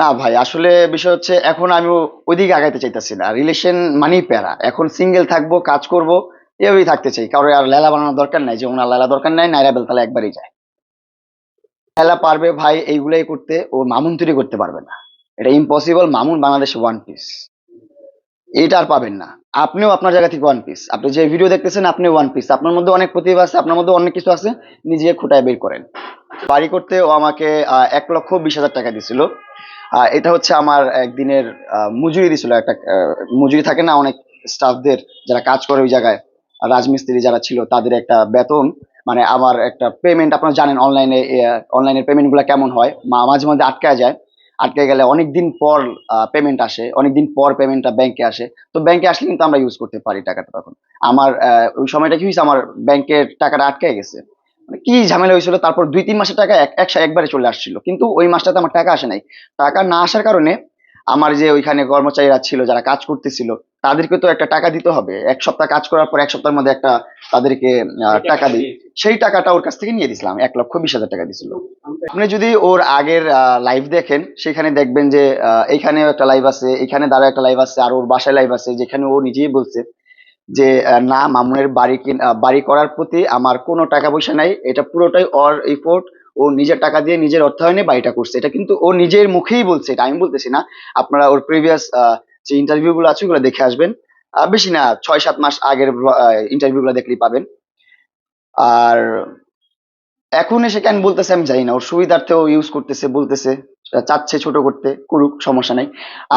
না ভাই, আসলে বিষয় হচ্ছে এখন আমি ওইদিকে আগাইতে চাইতেছি না। রিলেশন মানেই প্যারা। এখন সিঙ্গেল থাকব, কাজ করব, এভাবেই থাকতে চাই। কারও আর লেলা বানানোর দরকার নাই, যে ওনার লেলা দরকার নাই, নাইরা বেলতালা একবারই যায়। লেলা পারবে ভাই এইগুলাই করতে, ও মামুন তৈরি করতে পারবে না। এটা ইম্পসিবল মামুন বাংলাদেশে ওয়ান পিস এটা আর পাবেন না। আপনিও আপনার জায়গা থেকে ওয়ান পিস আপনি যে ভিডিও দেখতেছেন, আপনি ওয়ান পিস আপনার মধ্যে অনেক প্রতিভা আছে, আপনার মধ্যে অনেক কিছু আছে, নিজে খুঁটায় বের করেন। বাড়ি করতে ও আমাকে এক লক্ষ বিশ হাজার টাকা দিছিল। এটা হচ্ছে আমার একদিনের মজুরি দিছিল একটা মজুরি থাকে না অনেক স্টাফদের যারা কাজ করে ওই জায়গায় রাজমিস্ত্রি যারা ছিল তাদের একটা বেতন মানে আমার একটা পেমেন্ট আপনারা জানেন অনলাইনে অনলাইনের পেমেন্টগুলা কেমন হয় মাঝে মাঝে আটকায় যায়, আটকে গেলে অনেক দিন পর পেমেন্ট আসে অনেক দিন পর পেমেন্টটা ব্যাংকে আসে, তো ব্যাংকে আসলে কিন্তু আমরা ইউজ করতে পারি টাকাটা তখন। আমার ওই সময়টা কি হয়েছে, আমার ব্যাংকের টাকাটা আটকে গেছে। কি ঝামেলা হয়েছিল তারপর দুই তিন মাসের টাকা এক- একসাথে একবারে চলে আসছিল। কিন্তু ওই মাসটাতে আমার টাকা আসে নাই। টাকা না আসার কারণে আমার যে ওইখানে কর্মচারীরা ছিল যারা কাজ করতেছিল তাদেরকে তো একটা টাকা দিতে হবে। এক সপ্তাহ কাজ করার পর এক সপ্তাহের মধ্যে একটা তাদেরকে টাকা দিই। সেই টাকাটা ওর কাছ থেকে নিয়ে দিয়েছিলাম এক লক্ষ বিশ হাজার টাকা দিছিল আপনি যদি ওর আগের লাইভ দেখেন সেখানে দেখবেন যে এইখানেও একটা লাইভ আছে এখানে দ্বারা একটা লাইভ আছে আর ওর বাসায় লাইভ আছে যেখানে ও নিজেই বলছে যে না, মামুনের বাড়ি বাড়ি করার প্রতি আমার কোনো টাকা পয়সা নাই। এটা পুরোটাই অর ইফোর্ট ও নিজের টাকা দিয়ে নিজের অর্থায়নে বাড়িটা করছে। এটা কিন্তু ও নিজের মুখেই বলছে এটা। আমি বলতেছি না, আপনারা ওর প্রিভিয়াস যে ইন্টারভিউ গুলো আছে ওগুলো দেখে আসবেন। বেশি না, ছয় সাত মাস আগের ইন্টারভিউ গুলো দেখলেই পাবেন। আর এখন এসে কেন বলতেছে আমি জানি না। ওর সুবিধার্থে ও ইউজ করতেছে, বলতেছে চাচ্ছে ছোট করতে, করুক, সমস্যা নাই।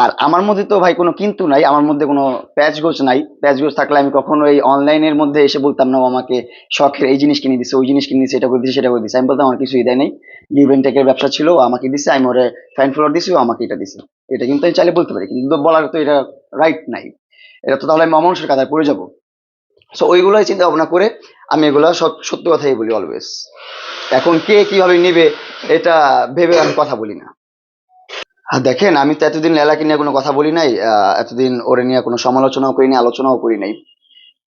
আর আমার মধ্যে তো ভাই কোনো কিন্তু নাই, আমার মধ্যে কোনো প্যাচ গোছ নাই। প্যাচ গোছ থাকলে আমি কখনো এই অনলাইনের মধ্যে এসে বলতাম না আমাকে শখের এই জিনিস কিনে দিছে, ওই জিনিস কিনে দিছে, এটা করে দিছে, সেটা করে দিছে। আমি বলতাম, আমার কিছুই দেয় নাই। গিভ টেকের ব্যবসা ছিল আমাকে দিছে, আমি ওরে ফ্যান ফ্লোর দিছি, ও আমাকে এটা দিছে। এটা কিন্তু আমি চাইলে বলতে পারি, কিন্তু বলার তো এটা রাইট নাই। এটা তো তাহলে আমি অমানুষের কাতায় পড়ে যাব। সো ওইগুলোই চিন্তা ভাবনা করে আমি এগুলো সত- সত্য কথাই বলি অলওয়েজ এখন কে কীভাবে নিবে, এটা ভেবে আমি কথা বলি না। দেখেন, আমি তো এতদিন লেলাকে নিয়ে কোনো কথা বলি নাই এতদিন ওরে নিয়ে কোনো সমালোচনাও করি নাই আলোচনাও করি নাই।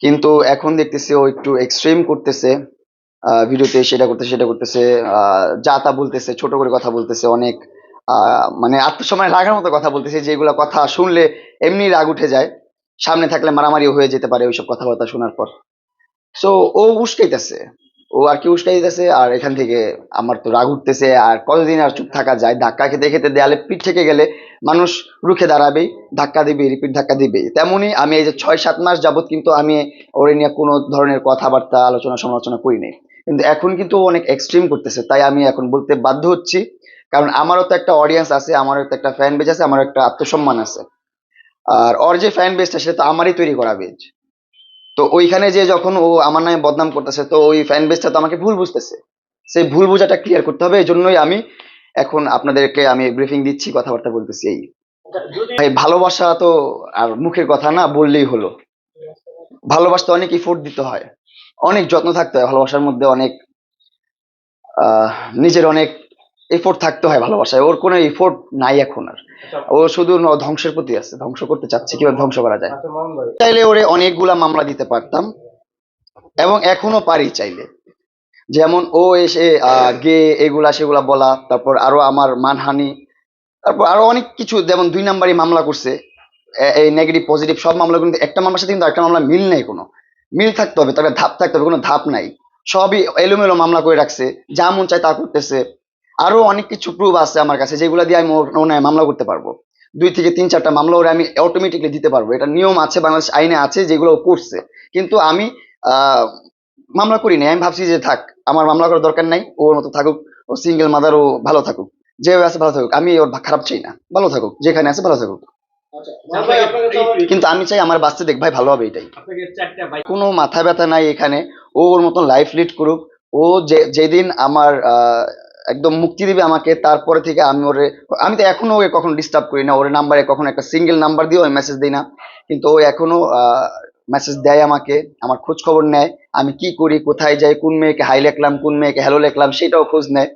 কিন্তু এখন দেখতেছি ও একটু এক্সট্রিম করতেছে ভিডিওতে সেটা করতেছে সেটা করতেছে যা তা বলতেছে, ছোট করে কথা বলতেছে, অনেক মানে আত্মসময় রাগার মতো কথা বলতেছে, যেগুলো কথা শুনলে এমনি রাগ উঠে যায়। সামনে থাকলে মারামারিও হয়ে যেতে পারে ওইসব কথাবার্তা শোনার পর। সো ও উস্কাইতেছে। ও আর কি উস্কাইতেছে, আর এখান থেকে আমার তো রাগ উঠতেছে, আর কতদিন আর চুপ থাকা যায়? ধাক্কা খেতে খেতে দেয়ালে পিঠ থেকে গেলে মানুষ রুখে দাঁড়াবেই, ধাক্কা দিবে রিপিট ধাক্কা দিবে তেমনই আমি এই যে ছয়, সাত মাস যাবত কিন্তু আমি ওরে নিয়ে কোনো ধরনের কথাবার্তা, আলোচনা, সমালোচনা করি নাই। কিন্তু এখন কিন্তু অনেক এক্সট্রিম করতেছে, তাই আমি এখন বলতে বাধ্য হচ্ছি। কারণ আমারও তো একটা অডিয়েন্স আছে, আমারও তো একটা ফ্যান বেজ আছে, আমারও একটা আত্মসম্মান আছে। আর ওর যে ফ্যান বেজটা সেটা তো আমারই তৈরি করা বেজ তো ওইখানে যে যখন ও আমার নামে বদনাম করতেছে, তো ওই ফ্যান বেসটা তো আমাকে ভুল বুঝতেছে। সেই ভুল বোঝাটা ক্লিয়ার করতে হবে এই জন্যই আমি এখন আপনাদেরকে আমি ব্রিফিং দিচ্ছি, কথাবার্তা বলতেছি এই। ভাই, ভালোবাসা তো আর মুখের কথা না, বললেই হলো। ভালোবাসতে অনেক ইফোর্ট দিতে হয়। অনেক যত্ন থাকতে হয় ভালোবাসার মধ্যে, অনেক নিজের অনেক এফোর্ট থাকতে হয় ভালোবাসায়। ওর কোনো এফোর্ট নাই এখন আর। ও শুধু ধ্বংসের প্রতি আছে। ধ্বংস করতে চাচ্ছে কীভাবে ধ্বংস করা যায়? চাইলে ওরে অনেকগুলা মামলা দিতে পারতাম। এবং এখনও পারি চাইলে। যেমন ও এসে গে এগুলা সেগুলা বলা তারপর আরও আমার মানহানি তারপর আরও অনেক কিছু যেমন দুই নাম্বারই মামলা করছে। এই নেগেটিভ পজিটিভ সব মামলা কিন্তু একটা মামলার সাথে কিন্তু একটা মামলা মিল নেই কোনো। মিল থাকতে হবে তবে ধাপ থাকতে হবে কোনো ধাপ নাই। সবই এলোমেলো মামলা করে রাখছে। যা মন চায় তা করতেছে। আরও অনেক কিছু প্রুফ আছে আমার কাছে যেগুলো দিয়ে আমি ওর মামলা করতে পারব। দুই থেকে তিন চারটা মামলা ওরে আমি অটোমেটিকলি দিতে পারব। এটা নিয়ম আছে বাংলাদেশ আইনে আছে যেগুলো করছে। কিন্তু আমি মামলা করি নাই। আমি ভাবছি যে থাক আমার মামলা করার দরকার নাই। ওর মতো থাকুক ও সিঙ্গেল মাদার ও ভালো থাকুক। যেভাবে আছে ভালো থাকুক। আমি ওর খারাপ চাই না। ভালো থাকুক। যেখানে আছে ভালো থাকুক। কিন্তু আমি চাই আমার বাচ্চা দেখ ভাই ভালো হবে এটাই। কোনো মাথা ব্যথা নাই এখানে। ও ওর মতন লাইফ লিড করুক। ও যে যেদিন আমার আহ, একদম মুক্তি দিবে আমাকে তারপরে থেকে আমি ওরে আমি তো এখনও ওকে কখনো ডিস্টার্ব করি না ওর নাম্বারে কখনো একটা সিঙ্গেল নাম্বার দিয়েও আমি মেসেজ দিই না। কিন্তু ও এখনও মেসেজ দেয় আমাকে আমার খোঁজ খবর নেয় আমি কি করি কোথায় যাই কোন মেয়েকে হাই লেখলাম কোন মেয়েকে হ্যালো লেখলাম সেটাও খোঁজ নেয়।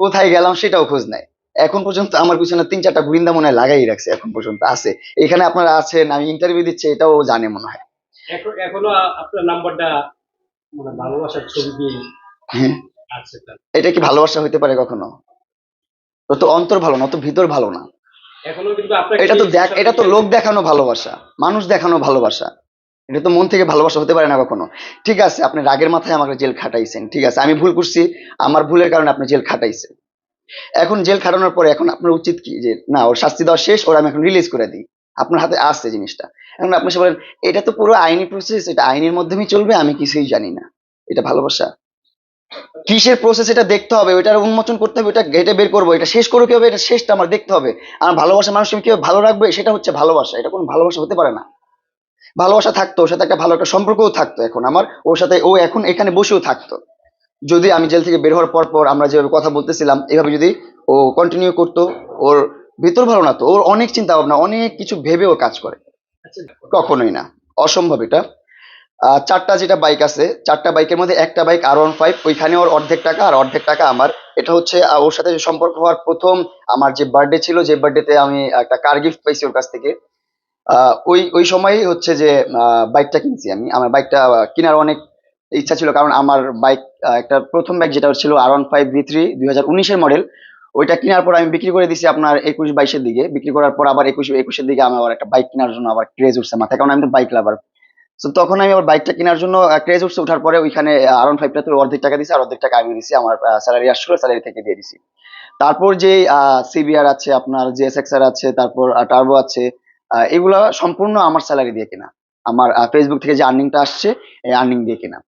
কোথায় গেলাম সেটাও খোঁজ নেয়। এখন পর্যন্ত আমার পিছনে তিন চারটা গুরিন্দা মনে হয় লাগাই রাখছে এখন পর্যন্ত আছে। এখানে আপনারা আছেন আমি ইন্টারভিউ দিচ্ছি এটাও জানে মনে হয়। এখনও আপনার নাম্বারটা মানে ভালোবাসার ছবি দিয়ে হ্যাঁ। এটা কি ভালোবাসা হইতে পারে কখনো? ও তো অন্তর ভালো না তো ভিতর ভালো না। এটা তো দেখ এটা তো লোক দেখানো ভালোবাসা মানুষ দেখানো ভালোবাসা। এটা তো মন থেকে ভালোবাসা হতে পারে না কখনো। ঠিক আছে আপনি রাগের মাথায় আমাকে জেল খাটাইছেন ঠিক আছে। আমি ভুল করছি আমার ভুলের কারণে আপনি জেল খাটাইছেন। এখন জেল খাটানোর পরে এখন আপনার উচিত কি? যে না ওর শাস্তি দেওয়া শেষ ওর আমি এখন রিলিজ করে দিই। আপনার হাতে আসছে জিনিসটা। এখন আপনি সে বলেন এটা তো পুরো আইনি প্রসেস এটা আইনের মাধ্যমেই চলবে আমি কিছুই জানি না। এটা ভালোবাসা? কিসের প্রসেস এটা দেখতে হবে, ওইটার উন্মোচন করতে হবে ওটা ঘেটে বের করব, এটা শেষ করব কীভাবে এটা শেষটা আমার দেখতে হবে। আমার ভালোবাসা মানুষ আমি কীভাবে ভালো রাখবে, সেটা হচ্ছে ভালোবাসা, এটা কোনো ভালোবাসা হতে পারে না। ভালোবাসা থাকতো, ওর সাথে একটা ভালো একটা সম্পর্কও থাকতো এখন, আমার ওর সাথে, ও এখন এখানে বসেও থাকতো। যদি আমি জেল থেকে বের হওয়ার পর পর আমরা যেভাবে কথা বলতেছিলাম, এভাবে যদি ও কন্টিনিউ করতো, ওর ভিতর ভালো না তো, ওর অনেক চিন্তা ভাবনা অনেক কিছু ভেবে ও কাজ করে। কখনোই না, অসম্ভব এটা। চারটা যেটা বাইক আছে, চারটা বাইকের মধ্যে একটা বাইক আর ওয়ান ফাইভ ওইখানে ওর অর্ধেক টাকা আর অর্ধেক টাকা আমার। এটা হচ্ছে ওর সাথে সম্পর্ক হওয়ার প্রথম আমার যে বার্থডে ছিল, যে বার্থডেতে আমি একটা কার গিফট পাইছি ওর কাছ থেকে। ওই ওই সময়ই হচ্ছে যে বাইকটা কিনছি আমি। আমার বাইকটা কেনার অনেক ইচ্ছা ছিল, কারণ আমার বাইক একটা প্রথম বাইক যেটা ছিল R one five V three দুই হাজার উনিশের মডেল ওইটা কেনার পর আমি বিক্রি করে দিছি আপনার একুশ বাইশের দিকে। বিক্রি করার পর আবার একুশ, একুশের দিকে আমি আবার একটা বাইক কেনার জন্য আবার ক্রেজ উঠছে মাথায়, কারণ আমি তো বাইক লাভার তো তখন আমি আমার বাইকটা কেনার জন্য ক্রেজ উঠছে। ওঠার পরে ওইখানে আর ওয়ান ফাইভটা তো অর্ধেক টাকা দিছি, আর অর্ধেক টাকা আমি দিছি, আমার স্যালারি আসছিল স্যালারি থেকে দিয়ে দিছি। তারপর যে সিবিআর আছে আপনার জিএসএক্সআর আছে, তারপর টার্বো আছে এগুলা সম্পূর্ণ আমার স্যালারি দিয়ে কেনা। আমার ফেসবুক থেকে যে আর্নিংটা আসছে, এই আর্নিং দিয়ে কেনা।